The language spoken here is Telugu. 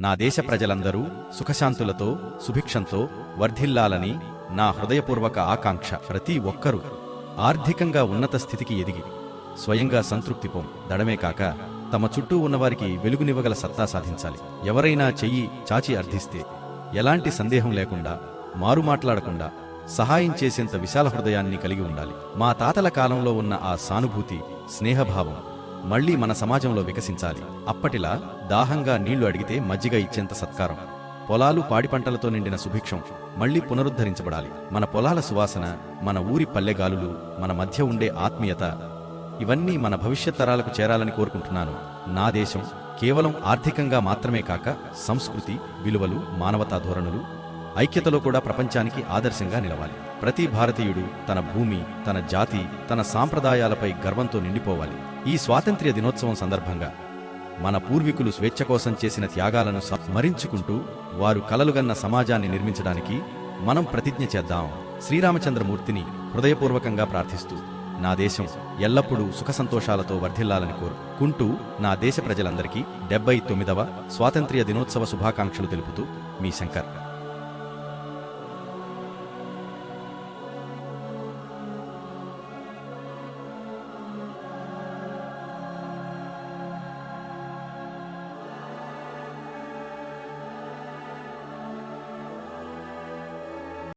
నా దేశ ప్రజలందరూ సుఖశాంతులతో సుభిక్షంతో వర్ధిల్లాలని నా హృదయపూర్వక ఆకాంక్ష ప్రతి ఒక్కరూ. ఆర్థికంగా ఉన్నత స్థితికి ఎదిగి స్వయంగా సంతృప్తి పొం దడమే కాక తమ చుట్టూ ఉన్నవారికి వెలుగునివ్వగల సత్తా సాధించాలి. ఎవరైనా చెయ్యి చాచి అర్థిస్తే ఎలాంటి సందేహం లేకుండా మారు మాట్లాడకుండా సహాయం చేసేంత విశాల హృదయాన్ని కలిగి ఉండాలి. మా తాతల కాలంలో ఉన్న ఆ సానుభూతి స్నేహభావం మళ్ళీ మన సమాజంలో వికసించాలి. అప్పటిలా దాహంగా నీళ్ళు అడిగితే మజ్జిగ ఇచ్చేంత సత్కారం. పొలాలు పాడి పంటలతో నిండిన సుభిక్షం. మళ్ళీ పునరుద్ధరించబడాలి. మన పొలాల సువాసన మన ఊరి పల్లెగాలులు మన మధ్య ఉండే ఆత్మీయత ఇవన్నీ మన భవిష్యత్ తరాలకు చేరాలని కోరుకుంటున్నాను. నా దేశం కేవలం ఆర్థికంగా మాత్రమే కాక సంస్కృతి విలువలు మానవతా ధోరణులు ఐక్యతలో కూడా ప్రపంచానికి ఆదర్శంగా నిలవాలి. ప్రతి భారతీయుడు తన భూమి తన జాతి తన సాంప్రదాయాలపై గర్వంతో నిండిపోవాలి. ఈ స్వాతంత్ర్య దినోత్సవం సందర్భంగా మన పూర్వీకులు స్వేచ్ఛ కోసం చేసిన త్యాగాలను స్మరించుకుంటూ వారు కలలుగన్న సమాజాన్ని నిర్మించడానికి మనం ప్రతిజ్ఞ చేద్దాం. శ్రీరామచంద్రమూర్తిని హృదయపూర్వకంగా ప్రార్థిస్తూ నా దేశం ఎల్లప్పుడూ సుఖ సంతోషాలతో వర్ధిల్లాలని కోరుకుంటూ నా దేశ ప్రజలందరికీ డెబ్బై తొమ్మిదవ స్వాతంత్ర్య దినోత్సవ శుభాకాంక్షలు తెలుపుతూ మీ శంకర్.